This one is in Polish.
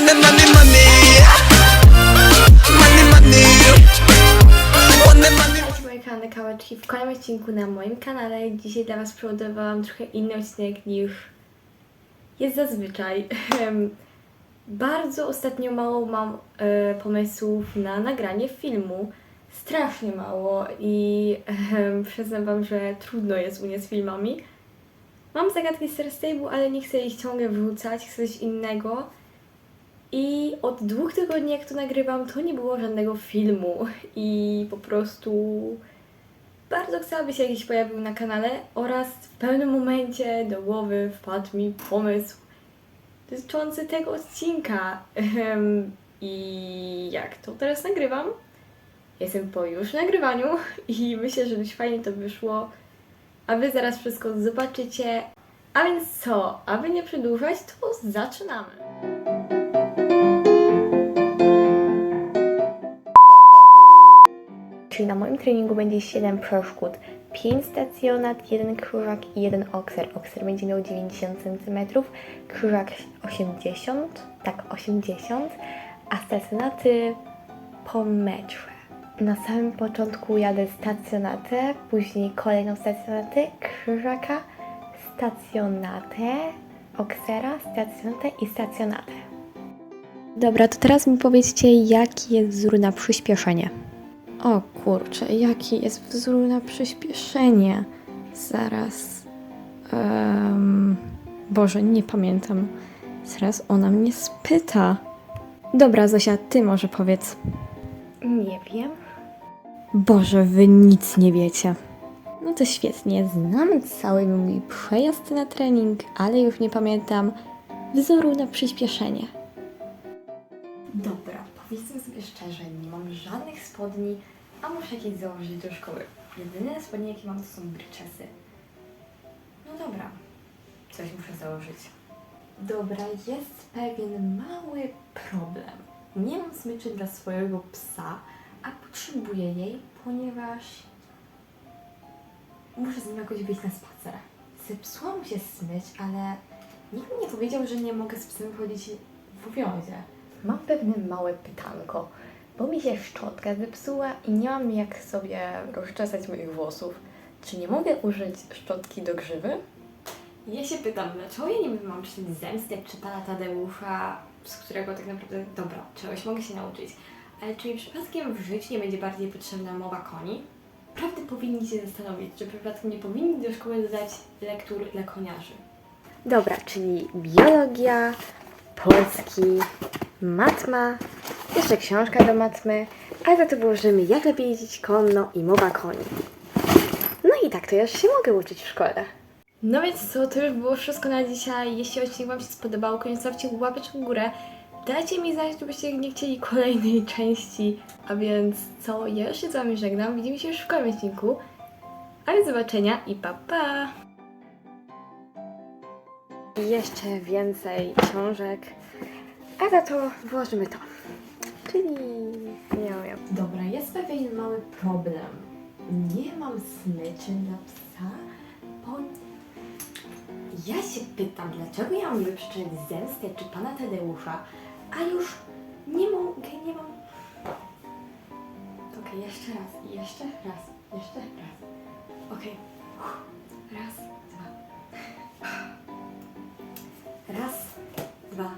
Money, money, money. Money, money. Money, money. W kolejnym odcinku na moim kanale. Dzisiaj dla Was przygotowałam trochę inny odcinek niż jest zazwyczaj. Bardzo ostatnio mało mam e, pomysłów na nagranie filmu. Strasznie mało i em, przyznam Wam, że trudno jest u mnie z filmami. Mam zagadki z Stable, ale nie chcę ich ciągle wrzucać, chcę coś innego. I od dwóch tygodni, jak to nagrywam, to nie było żadnego filmu. I po prostu bardzo chcę, aby się jakiś pojawił na kanale. Oraz w pewnym momencie do głowy wpadł mi pomysł dotyczący tego odcinka. I jak to teraz nagrywam? Jestem po już nagrywaniu i myślę, że dość fajnie to wyszło. A wy zaraz wszystko zobaczycie. A więc co? Aby nie przedłużać, to zaczynamy. Czyli na moim treningu będzie 7 przeszkód, 5 stacjonat, 1 krzyżak i 1 okser. Okser będzie miał 90 cm, krzyżak 80, tak 80, a stacjonaty po metrze. Na samym początku jadę stacjonatę, później kolejną stacjonatę, krzyżaka, stacjonatę, oksera, stacjonatę i stacjonatę. Dobra, to teraz mi powiedzcie, jaki jest wzór na przyspieszenie. O kurczę, jaki jest wzór na przyspieszenie? Zaraz. Um, Boże, nie pamiętam. Zaraz ona mnie spyta. Dobra, Zosia, ty może powiedz. Nie wiem. Boże, wy nic nie wiecie. No to świetnie, znam cały mój przejazd na trening, ale już nie pamiętam wzoru na przyspieszenie. Szczerze, nie mam żadnych spodni, a muszę jakieś założyć do szkoły. Jedyne spodnie, jakie mam, to są bryczesy. No dobra, coś muszę założyć. Dobra, jest pewien mały problem. Nie mam smyczy dla swojego psa, a potrzebuję jej, ponieważ muszę z nim jakoś wyjść na spacer. Zepsuła mu się smycz, ale nikt mi nie powiedział, że nie mogę z psem chodzić w uwiązie. Mam pewne małe pytanko, bo mi się szczotka zepsuła i nie mam jak sobie rozczesać moich włosów. Czy nie mogę użyć szczotki do grzywy? Ja się pytam, dlaczego ja nie mam czynić zemstę czy pana Tadeusza, z którego tak naprawdę, dobra, czegoś mogę się nauczyć, ale czy mi przypadkiem w życiu nie będzie bardziej potrzebna mowa koni? Naprawdę powinni się zastanowić, czy przypadkiem nie powinni do szkoły dodać lektur dla koniarzy. Dobra, czyli biologia, polski, matma, jeszcze książka do matmy, a za to włożymy jak lepiej jeździć konno i mowa koni. No i tak to ja już się mogę uczyć w szkole. No więc co, to już było wszystko na dzisiaj. Jeśli odcinek Wam się spodobał, koniecznie zostawcie łapeczkę w górę. Dajcie mi znać, gdybyście nie chcieli kolejnej części. A więc co, ja już się z Wami żegnam. Widzimy się już w kolejnym odcinku. A do zobaczenia i pa pa! I jeszcze więcej książek. A to włożymy to. Czyli miał, miał. Dobra, jest pewien mały problem. Nie mam smyczy dla psa, bo... Ja się pytam, dlaczego ja mam wyprzeczać zemstę czy pana Tadeusza, a już nie mogę, nie mam... Okej, jeszcze raz, jeszcze raz, jeszcze raz. Okej. Raz, dwa. Raz, dwa,